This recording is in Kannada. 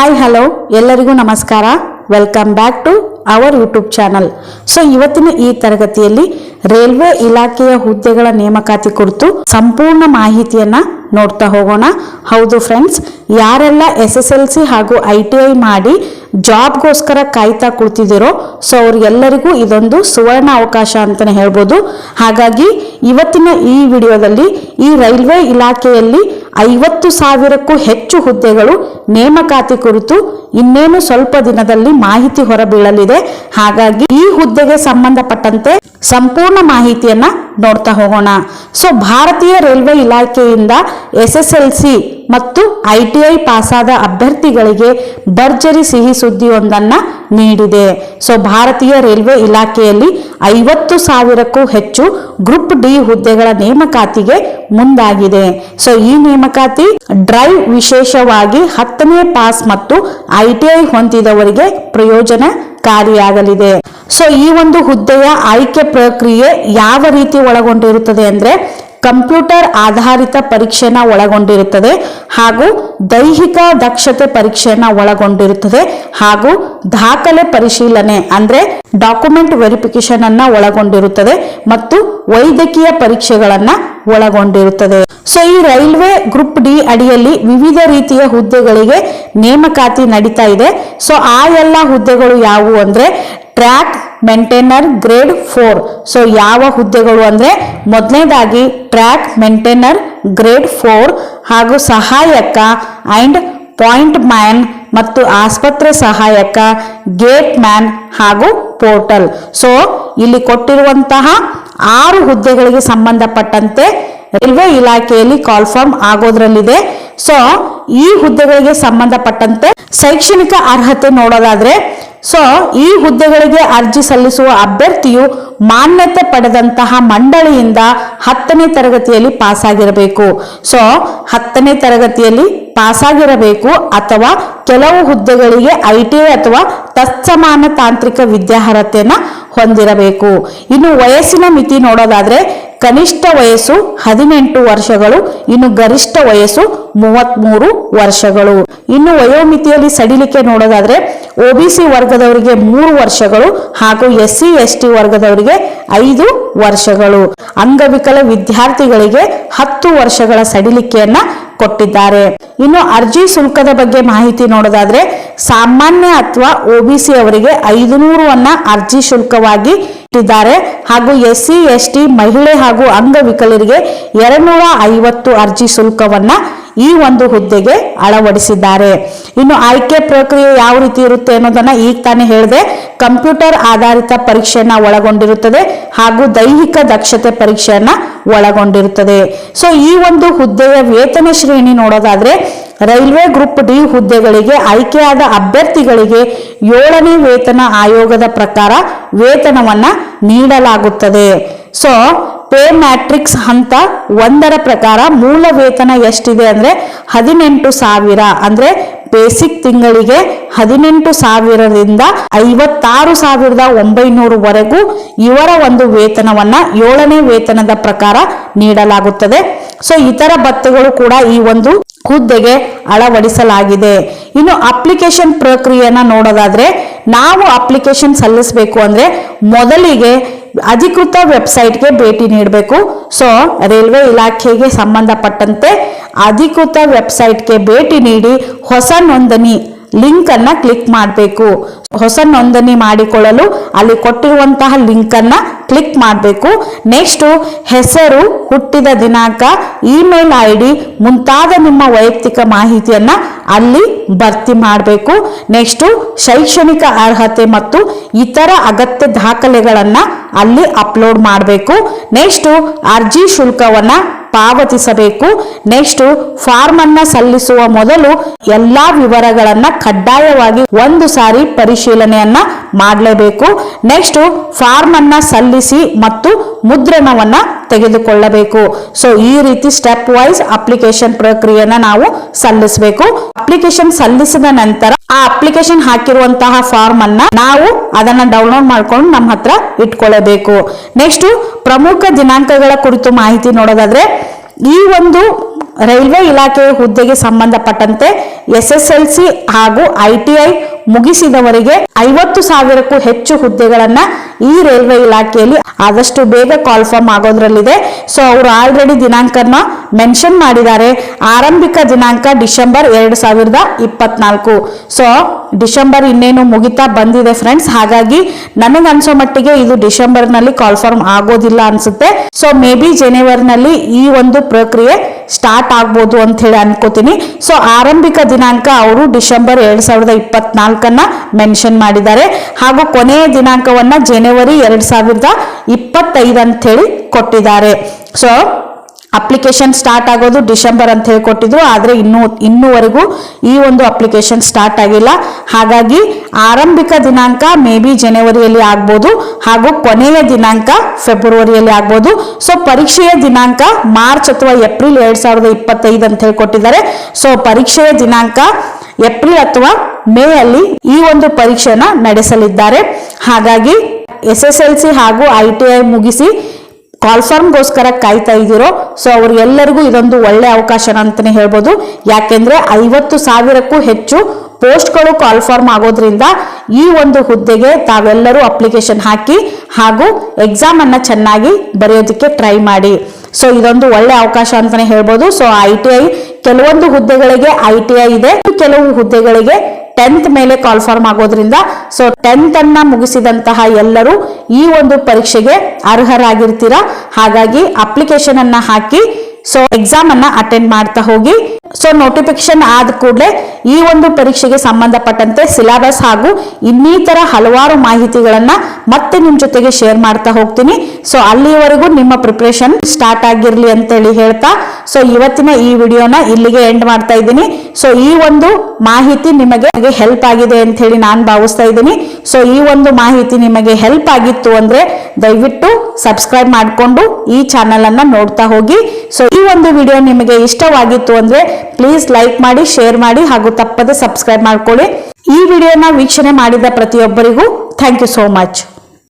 ಹಾಯ್ ಹಲೋ ಎಲ್ಲರಿಗೂ ನಮಸ್ಕಾರ. Welcome back to our YouTube channel so ಇವತ್ತಿನ ಈ ತರಗತಿಯಲ್ಲಿ ರೈಲ್ವೆ ಇಲಾಖೆಯ ಹುದ್ದೆಗಳ ನೇಮಕಾತಿ ಕುರಿತು ಸಂಪೂರ್ಣ ಮಾಹಿತಿಯನ್ನ ನೋಡ್ತಾ ಹೋಗೋಣ. ಹೌದು ಫ್ರೆಂಡ್ಸ್ ಯಾರೆಲ್ಲ ಎಸ್ ಎಸ್ ಎಲ್ ಸಿ ಹಾಗೂ ಐ ಟಿ ಐ ಮಾಡಿ ಜಾಬ್ಗೋಸ್ಕರ ಕಾಯ್ತಾ ಕುಳಿತಿದ್ದೀರೋ ಸೊ ಅವ್ರಿಗೆಲ್ಲರಿಗೂ ಇದೊಂದು ಸುವರ್ಣ ಅವಕಾಶ ಅಂತಲೇ ಹೇಳ್ಬೋದು. ಹಾಗಾಗಿ ಇವತ್ತಿನ ಈ ವಿಡಿಯೋದಲ್ಲಿ ಈ ರೈಲ್ವೆ ಇಲಾಖೆಯಲ್ಲಿ ಐವತ್ತು ಸಾವಿರಕ್ಕೂ ಹೆಚ್ಚು ಹುದ್ದೆಗಳು ನೇಮಕಾತಿ ಕುರಿತು ಇನ್ನೇನು ಸ್ವಲ್ಪ ದಿನದಲ್ಲಿ ಮಾಹಿತಿ ಹೊರಬೀಳಲಿದೆ. ಹಾಗಾಗಿ ಈ ಹುದ್ದೆಗೆ ಸಂಬಂಧಪಟ್ಟಂತೆ ಸಂಪೂರ್ಣ ಮಾಹಿತಿಯನ್ನ ನೋಡ್ತಾ ಹೋಗೋಣ. ಸೊ ಭಾರತೀಯ ರೈಲ್ವೆ ಇಲಾಖೆಯಿಂದ ಎಸ್ ಮತ್ತು ಐ ಟಿ ಐ ಪಾಸಾದ ಅಭ್ಯರ್ಥಿಗಳಿಗೆ ಭರ್ಜರಿ ಸಿಹಿ ಸುದ್ದಿಯೊಂದನ್ನು ನೀಡಿದೆ. ಸೊ, ಭಾರತೀಯ ರೈಲ್ವೆ ಇಲಾಖೆಯಲ್ಲಿ ಐವತ್ತು ಸಾವಿರಕ್ಕೂ ಹೆಚ್ಚು ಗ್ರೂಪ್ ಡಿ ಹುದ್ದೆಗಳ ನೇಮಕಾತಿಗೆ ಮುಂದಾಗಿದೆ. ಸೊ, ಈ ನೇಮಕಾತಿ ಡ್ರೈವ್ ವಿಶೇಷವಾಗಿ ಹತ್ತನೇ ಪಾಸ್ ಮತ್ತು ಐ ಟಿ ಐ ಹೊಂದಿದವರಿಗೆ ಪ್ರಯೋಜನಕಾರಿಯಾಗಲಿದೆ. ಸೊ, ಈ ಒಂದು ಹುದ್ದೆಯ ಆಯ್ಕೆ ಪ್ರಕ್ರಿಯೆ ಯಾವ ರೀತಿ ಒಳಗೊಂಡಿರುತ್ತದೆ ಅಂದ್ರೆ ಕಂಪ್ಯೂಟರ್ ಆಧಾರಿತ ಪರೀಕ್ಷೆನ ಒಳಗೊಂಡಿರುತ್ತದೆ ಹಾಗೂ ದೈಹಿಕ ದಕ್ಷತೆ ಪರೀಕ್ಷೆಯನ್ನ ಒಳಗೊಂಡಿರುತ್ತದೆ ಹಾಗೂ ದಾಖಲೆ ಪರಿಶೀಲನೆ ಅಂದ್ರೆ ಡಾಕ್ಯುಮೆಂಟ್ ವೆರಿಫಿಕೇಶನ್ ಅನ್ನ ಒಳಗೊಂಡಿರುತ್ತದೆ ಮತ್ತು ವೈದ್ಯಕೀಯ ಪರೀಕ್ಷೆಗಳನ್ನ ಒಳಗೊಂಡಿರುತ್ತದೆ. ಸೊ ಈ ರೈಲ್ವೆ ಗ್ರೂಪ್ ಡಿ ಅಡಿಯಲ್ಲಿ ವಿವಿಧ ರೀತಿಯ ಹುದ್ದೆಗಳಿಗೆ ನೇಮಕಾತಿ ನಡೀತಾ ಇದೆ. ಸೊ ಆ ಎಲ್ಲ ಹುದ್ದೆಗಳು ಯಾವುವು ಅಂದ್ರೆ track maintainer grade four. So ಯಾವ ಹುದ್ದೆಗಳು ಅಂದ್ರೆ ಮೊದಲನೇದಾಗಿ ಟ್ರ್ಯಾಕ್ ಮೆಂಟೇನರ್ ಗ್ರೇಡ್ ಫೋರ್ ಹಾಗೂ ಸಹಾಯಕ ಅಂಡ್ ಪಾಯಿಂಟ್ ಮ್ಯಾನ್ ಮತ್ತು ಆಸ್ಪತ್ರೆ ಸಹಾಯಕ, ಗೇಟ್ ಮ್ಯಾನ್ ಹಾಗೂ ಪೋರ್ಟಲ್. ಸೊ ಇಲ್ಲಿ ಕೊಟ್ಟಿರುವಂತಹ ಆರು ಹುದ್ದೆಗಳಿಗೆ ಸಂಬಂಧಪಟ್ಟಂತೆ ರೈಲ್ವೆ ಇಲಾಖೆಯಲ್ಲಿ ಕಾಲ್ ಫಾರ್ಮ್ ಆಗೋದ್ರಲ್ಲಿದೆ. ಸೊ ಈ ಹುದ್ದೆಗಳಿಗೆ ಸಂಬಂಧಪಟ್ಟಂತೆ ಶೈಕ್ಷಣಿಕ ಅರ್ಹತೆ ನೋಡೋದಾದ್ರೆ ಸೊ ಈ ಹುದ್ದೆಗಳಿಗೆ ಅರ್ಜಿ ಸಲ್ಲಿಸುವ ಅಭ್ಯರ್ಥಿಯು ಮಾನ್ಯತೆ ಪಡೆದಂತಹ ಮಂಡಳಿಯಿಂದ ಹತ್ತನೇ ತರಗತಿಯಲ್ಲಿ ಪಾಸಾಗಿರಬೇಕು ಸೊ ಹತ್ತನೇ ತರಗತಿಯಲ್ಲಿ ಪಾಸಾಗಿರಬೇಕು ಅಥವಾ ಕೆಲವು ಹುದ್ದೆಗಳಿಗೆ ಐ ಟಿ ಅಥವಾ ತತ್ಸಮಾನ ತಾಂತ್ರಿಕ ವಿದ್ಯಾರ್ಹತೆಯನ್ನ ಹೊಂದಿರಬೇಕು. ಇನ್ನು ವಯಸ್ಸಿನ ಮಿತಿ ನೋಡೋದಾದ್ರೆ ಕನಿಷ್ಠ ವಯಸ್ಸು ಹದಿನೆಂಟು ವರ್ಷಗಳು, ಇನ್ನು ಗರಿಷ್ಠ ವಯಸ್ಸು ಮೂವತ್ಮೂರು ವರ್ಷಗಳು. ಇನ್ನು ವಯೋಮಿತಿಯಲ್ಲಿ ಸಡಿಲಿಕೆ ನೋಡೋದಾದ್ರೆ ಒಬಿಸಿ ವರ್ಗದವರಿಗೆ ಮೂರು ವರ್ಷಗಳು ಹಾಗೂ ಎಸ್ ಸಿ, ಎಸ್ ವರ್ಗದವರಿಗೆ ಐದು ವರ್ಷಗಳು. ಅಂಗವಿಕಲ ವಿದ್ಯಾರ್ಥಿಗಳಿಗೆ ಹತ್ತು ವರ್ಷಗಳ ಸಡಿಲಿಕೆಯನ್ನ ಕೊಟ್ಟಿದ್ದಾರೆ. ಇನ್ನು ಅರ್ಜಿ ಶುಲ್ಕದ ಬಗ್ಗೆ ಮಾಹಿತಿ ನೋಡೋದಾದ್ರೆ, ಸಾಮಾನ್ಯ ಅಥವಾ ಒಬಿಸಿ ಅವರಿಗೆ ಐದುನೂರು ಅನ್ನ ಅರ್ಜಿ ಶುಲ್ಕವಾಗಿ ಇಟ್ಟಿದ್ದಾರೆ. ಹಾಗೂ ಎಸ್ ಸಿ ಎಸ್ ಟಿ ಮಹಿಳೆ ಹಾಗೂ ಅಂಗವಿಕಲರಿಗೆ ಎರಡ್ನೂರ ಐವತ್ತು ಅರ್ಜಿ ಶುಲ್ಕವನ್ನ ಈ ಒಂದು ಹುದ್ದೆಗೆ ಅಳವಡಿಸಿದ್ದಾರೆ. ಇನ್ನು ಆಯ್ಕೆ ಪ್ರಕ್ರಿಯೆ ಯಾವ ರೀತಿ ಇರುತ್ತೆ ಅನ್ನೋದನ್ನ ಈಗ ತಾನೇ ಹೇಳಿದೆ. ಕಂಪ್ಯೂಟರ್ ಆಧಾರಿತ ಪರೀಕ್ಷೆಯನ್ನ ಒಳಗೊಂಡಿರುತ್ತದೆ ಹಾಗೂ ದೈಹಿಕ ದಕ್ಷತೆ ಪರೀಕ್ಷೆಯನ್ನ ಒಳಗೊಂಡಿರುತ್ತದೆ. ಸೊ ಈ ಒಂದು ಹುದ್ದೆಯ ವೇತನ ಶ್ರೇಣಿ ನೋಡೋದಾದ್ರೆ ರೈಲ್ವೆ ಗ್ರೂಪ್ ಡಿ ಹುದ್ದೆಗಳಿಗೆ ಆಯ್ಕೆಯಾದ ಅಭ್ಯರ್ಥಿಗಳಿಗೆ ಏಳನೇ ವೇತನ ಆಯೋಗದ ಪ್ರಕಾರ ವೇತನವನ್ನ ನೀಡಲಾಗುತ್ತದೆ. ಸೊ ಪೇ ಮ್ಯಾಟ್ರಿಕ್ಸ್ ಹಂತ ಒಂದರ ಪ್ರಕಾರ ಮೂಲ ವೇತನ ಎಷ್ಟಿದೆ ಅಂದ್ರೆ ಹದಿನೆಂಟು ಸಾವಿರ. ಅಂದ್ರೆ ಬೇಸಿಕ್ ತಿಂಗಳಿಗೆ ಹದಿನೆಂಟು ಸಾವಿರದಿಂದ ಐವತ್ತಾರು ಸಾವಿರದ ಒಂಬೈನೂರುವರೆಗೂ ಇವರ ಒಂದು ವೇತನವನ್ನ ಏಳನೇ ವೇತನದ ಪ್ರಕಾರ ನೀಡಲಾಗುತ್ತದೆ. ಸೊ ಇತರ ಭತ್ತೆಗಳು ಕೂಡ ಈ ಒಂದು ಹುದ್ದೆಗೆ ಅಳವಡಿಸಲಾಗಿದೆ. ಇನ್ನು ಅಪ್ಲಿಕೇಶನ್ ಪ್ರಕ್ರಿಯೆಯನ್ನ ನೋಡೋದಾದ್ರೆ, ನಾವು ಅಪ್ಲಿಕೇಶನ್ ಸಲ್ಲಿಸಬೇಕು ಅಂದ್ರೆ ಮೊದಲಿಗೆ ಅಧಿಕೃತ ವೆಬ್ಸೈಟ್ಗೆ ಭೇಟಿ ನೀಡಬೇಕು. ಸೊ ರೈಲ್ವೆ ಇಲಾಖೆಗೆ ಸಂಬಂಧಪಟ್ಟಂತೆ ಅಧಿಕೃತ ವೆಬ್ಸೈಟ್ಗೆ ಭೇಟಿ ನೀಡಿ ಹೊಸ ನೋಂದಣಿ ಲಿಂಕ್ ಅನ್ನ ಕ್ಲಿಕ್ ಮಾಡಬೇಕು. ಹೊಸ ನೋಂದಣಿ ಮಾಡಿಕೊಳ್ಳಲು ಅಲ್ಲಿ ಕೊಟ್ಟಿರುವಂತಹ ಲಿಂಕ್ ಅನ್ನ ಕ್ಲಿಕ್ ಮಾಡಬೇಕು. ನೆಕ್ಸ್ಟ್ ಹೆಸರು, ಹುಟ್ಟಿದ ದಿನಾಂಕ, ಇಮೇಲ್ ಐ ಡಿ ಮುಂತಾದ ನಿಮ್ಮ ವೈಯಕ್ತಿಕ ಮಾಹಿತಿಯನ್ನ ಅಲ್ಲಿ ಭರ್ತಿ ಮಾಡಬೇಕು. ನೆಕ್ಸ್ಟ್ ಶೈಕ್ಷಣಿಕ ಅರ್ಹತೆ ಮತ್ತು ಇತರ ಅಗತ್ಯ ದಾಖಲೆಗಳನ್ನ ಅಲ್ಲಿ ಅಪ್ಲೋಡ್ ಮಾಡಬೇಕು. ನೆಕ್ಸ್ಟ್ ಅರ್ಜಿ ಶುಲ್ಕವನ್ನ ಪಾವತಿಸಬೇಕು. ನೆಕ್ಸ್ಟ್ ಫಾರ್ಮ್ ಅನ್ನ ಸಲ್ಲಿಸುವ ಮೊದಲು ಎಲ್ಲಾ ವಿವರಗಳನ್ನ ಕಡ್ಡಾಯವಾಗಿ ಒಂದು ಸಾರಿ ಪರಿಶೀಲನೆಯನ್ನ ಮಾಡಲೇಬೇಕು. ನೆಕ್ಸ್ಟ್ ಫಾರ್ಮ್ ಅನ್ನ ಸಲ್ಲಿಸಿ ಮತ್ತು ಮುದ್ರಣವನ್ನ ತೆಗೆದುಕೊಳ್ಳಬೇಕು. ಸೊ ಈ ರೀತಿ ಸ್ಟೆಪ್ ವೈಸ್ ಅಪ್ಲಿಕೇಶನ್ ಪ್ರಕ್ರಿಯೆನ ನಾವು ಸಲ್ಲಿಸಬೇಕು. ಅಪ್ಲಿಕೇಶನ್ ಸಲ್ಲಿಸಿದ ನಂತರ ಆ ಅಪ್ಲಿಕೇಶನ್ ಹಾಕಿರುವಂತಹ ಫಾರ್ಮ್ ಅನ್ನ ನಾವು ಅದನ್ನ ಡೌನ್ಲೋಡ್ ಮಾಡ್ಕೊಂಡು ನಮ್ಮ ಹತ್ರ ಇಟ್ಕೊಳ್ಳಬೇಕು ನೆಕ್ಸ್ಟ್ ಪ್ರಮುಖ ದಿನಾಂಕಗಳ ಕುರಿತು ಮಾಹಿತಿ ನೋಡೋದಾದ್ರೆ, ಈ ಒಂದು ರೈಲ್ವೆ ಇಲಾಖೆಯ ಹುದ್ದೆಗೆ ಸಂಬಂಧಪಟ್ಟಂತೆ ಎಸ್ ಎಸ್ ಎಲ್ ಸಿ ಹಾಗೂ ಐ ಟಿ ಐ ಮುಗಿಸಿದವರಿಗೆ ಐವತ್ತು ಸಾವಿರಕ್ಕೂ ಹೆಚ್ಚು ಹುದ್ದೆಗಳನ್ನ ಈ ರೈಲ್ವೆ ಇಲಾಖೆಯಲ್ಲಿ ಆದಷ್ಟು ಬೇಗ ಕಾಲ್ಫಾರ್ಮ್ ಆಗೋದ್ರಲ್ಲಿದೆ. ಸೊ ಅವರು ಆಲ್ರೆಡಿ ದಿನಾಂಕನ ಮೆನ್ಷನ್ ಮಾಡಿದ್ದಾರೆ. ಆರಂಭಿಕ ದಿನಾಂಕ ಡಿಸೆಂಬರ್ ಎರಡು ಸಾವಿರದ ಇಪ್ಪತ್ನಾಲ್ಕು. ಸೊ ಡಿಸೆಂಬರ್ ಇನ್ನೇನು ಮುಗಿತಾ ಬಂದಿದೆ ಫ್ರೆಂಡ್ಸ್ ಹಾಗಾಗಿ ನನಗನ್ಸೋ ಮಟ್ಟಿಗೆ ಇದು ಡಿಸೆಂಬರ್ನಲ್ಲಿ ಕಾಲ್ ಫಾರ್ಮ್ ಆಗೋದಿಲ್ಲ ಅನ್ಸುತ್ತೆ. ಸೊ ಮೇ ಬಿ ಜನವರಿನಲ್ಲಿ ಈ ಒಂದು ಪ್ರಕ್ರಿಯೆ ಸ್ಟಾರ್ಟ್ ಆಗ್ಬೋದು ಅಂತ ಹೇಳಿ ಅನ್ಕೋತೀನಿ. ಸೊ ಆರಂಭಿಕ ದಿನಾಂಕ ಅವರು ಡಿಸೆಂಬರ್ ಎರಡ್ ಸಾವಿರದ ಇಪ್ಪತ್ನಾಲ್ಕನ್ನ ಮೆನ್ಷನ್ ಮಾಡಿದ್ದಾರೆ. ಹಾಗೂ ಕೊನೆಯ ದಿನಾಂಕವನ್ನ ಜನವರಿ ಎರಡ್ ಸಾವಿರದ ಇಪ್ಪತ್ತೈದು ಅಂತ ಹೇಳಿ ಕೊಟ್ಟಿದ್ದಾರೆ. ಸೊ ಅಪ್ಲಿಕೇಶನ್ ಸ್ಟಾರ್ಟ್ ಆಗೋದು ಡಿಸೆಂಬರ್ ಅಂತ ಹೇಳಿ ಕೊಟ್ಟಿದ್ರು. ಆದ್ರೆ ಇನ್ನೂ ಇನ್ನೂವರೆಗೂ ಈ ಒಂದು ಅಪ್ಲಿಕೇಶನ್ ಸ್ಟಾರ್ಟ್ ಆಗಿಲ್ಲ. ಹಾಗಾಗಿ ಆರಂಭಿಕ ದಿನಾಂಕ ಮೇ ಬಿ ಜನವರಿಯಲ್ಲಿ ಆಗ್ಬೋದು. ಹಾಗೂ ಕೊನೆಯ ದಿನಾಂಕ ಫೆಬ್ರವರಿಯಲ್ಲಿ ಆಗ್ಬೋದು. ಸೊ ಪರೀಕ್ಷೆಯ ದಿನಾಂಕ ಮಾರ್ಚ್ ಅಥವಾ ಏಪ್ರಿಲ್ ಎರಡ್ ಸಾವಿರದ ಇಪ್ಪತ್ತೈದು ಅಂತ ಹೇಳಿ ಕೊಟ್ಟಿದ್ದಾರೆ. ಸೊ ಪರೀಕ್ಷೆಯ ದಿನಾಂಕ ಏಪ್ರಿಲ್ ಅಥವಾ ಮೇ ಅಲ್ಲಿ ಈ ಒಂದು ಪರೀಕ್ಷೆನ ನಡೆಸಲಿದ್ದಾರೆ. ಹಾಗಾಗಿ ಎಸ್ ಎಸ್ ಎಲ್ ಸಿ ಹಾಗೂ ಐ ಟಿ ಐ ಮುಗಿಸಿ ಕಾಲ್ಫಾರ್ಮ್ಗೋಸ್ಕರ ಕಾಯ್ತಾ ಇದ್ದೀರೋ. ಸೊ ಅವ್ರಿಗೆಲ್ಲರಿಗೂ ಇದೊಂದು ಒಳ್ಳೆ ಅವಕಾಶ ಅಂತಾನೆ ಹೇಳ್ಬೋದು. ಯಾಕೆಂದ್ರೆ ಐವತ್ತು ಸಾವಿರಕ್ಕೂ ಹೆಚ್ಚು ಪೋಸ್ಟ್ಗಳು ಕಾಲ್ಫಾರ್ಮ್ ಆಗೋದ್ರಿಂದ ಈ ಒಂದು ಹುದ್ದೆಗೆ ತಾವೆಲ್ಲರೂ ಅಪ್ಲಿಕೇಶನ್ ಹಾಕಿ ಹಾಗೂ ಎಕ್ಸಾಮ್ ಅನ್ನ ಚೆನ್ನಾಗಿ ಬರೆಯೋದಕ್ಕೆ ಟ್ರೈ ಮಾಡಿ. ಸೊ ಇದೊಂದು ಒಳ್ಳೆ ಅವಕಾಶ ಅಂತಾನೆ ಹೇಳ್ಬೋದು. ಸೊ ಐ ಟಿ ಐ ಕೆಲವೊಂದು ಹುದ್ದೆಗಳಿಗೆ ಐ ಟಿ ಐ ಇದೆ. ಕೆಲವು ಹುದ್ದೆಗಳಿಗೆ ಟೆಂತ್ ಮೇಲೆ ಕಾಲ್ಫಾರ್ಮ್ ಆಗೋದ್ರಿಂದ ಸೊ ಟೆಂತ್ ಅನ್ನ ಮುಗಿಸಿದಂತಹ ಎಲ್ಲರೂ ಈ ಒಂದು ಪರೀಕ್ಷೆಗೆ ಅರ್ಹರಾಗಿರ್ತೀರಾ? ಹಾಗಾಗಿ ಅಪ್ಲಿಕೇಶನ್ ಅನ್ನ ಹಾಕಿ ಸೊ ಎಕ್ಸಾಮ್ ಅನ್ನ ಅಟೆಂಡ್ ಮಾಡ್ತಾ ಹೋಗಿ ಸೊ ನೋಟಿಫಿಕೇಶನ್ ಆದ ಕೂಡಲೇ ಈ ಒಂದು ಪರೀಕ್ಷೆಗೆ ಸಂಬಂಧಪಟ್ಟಂತೆ ಸಿಲೆಬಸ್ ಹಾಗೂ ಇನ್ನಿತರ ಹಲವಾರು ಮಾಹಿತಿಗಳನ್ನ ಮತ್ತೆ ನಿಮ್ಮ ಜೊತೆಗೆ ಶೇರ್ ಮಾಡ್ತಾ ಹೋಗ್ತೀನಿ. ಸೊ ಅಲ್ಲಿವರೆಗೂ ನಿಮ್ಮ ಪ್ರಿಪ್ರೇಷನ್ ಸ್ಟಾರ್ಟ್ ಆಗಿರಲಿ ಅಂತೇಳಿ ಹೇಳ್ತಾ ಸೊ ಇವತ್ತಿನ ಈ ವಿಡಿಯೋನ ಇಲ್ಲಿಗೆ ಎಂಡ್ ಮಾಡ್ತಾ ಇದ್ದೀನಿ. ಸೊ ಈ ಒಂದು ಮಾಹಿತಿ ನಿಮಗೆ ಹೆಲ್ಪ್ ಆಗಿದೆ ಅಂತ ಹೇಳಿ ನಾನು ಭಾವಿಸ್ತಾ ಇದ್ದೀನಿ. ಸೊ ಈ ಒಂದು ಮಾಹಿತಿ ನಿಮಗೆ ಹೆಲ್ಪ್ ಆಗಿತ್ತು ಅಂದ್ರೆ ದಯವಿಟ್ಟು ಸಬ್ಸ್ಕ್ರೈಬ್ ಮಾಡಿಕೊಂಡು ಈ ಚಾನೆಲ್ ಅನ್ನ ನೋಡ್ತಾ ಹೋಗಿ. ಸೊ ಈ ಒಂದು ವಿಡಿಯೋ ನಿಮಗೆ ಇಷ್ಟವಾಗಿತ್ತು ಅಂದ್ರೆ ಪ್ಲೀಸ್ ಲೈಕ್ ಮಾಡಿ ಶೇರ್ ಮಾಡಿ ಹಾಗೂ ತಪ್ಪದೆ ಸಬ್ಸ್ಕ್ರೈಬ್ ಮಾಡ್ಕೊಳ್ಳಿ. ಈ ವಿಡಿಯೋನ ವೀಕ್ಷಣೆ ಮಾಡಿದ ಪ್ರತಿಯೊಬ್ಬರಿಗೂ ಥ್ಯಾಂಕ್ ಯು ಸೋ ಮಚ್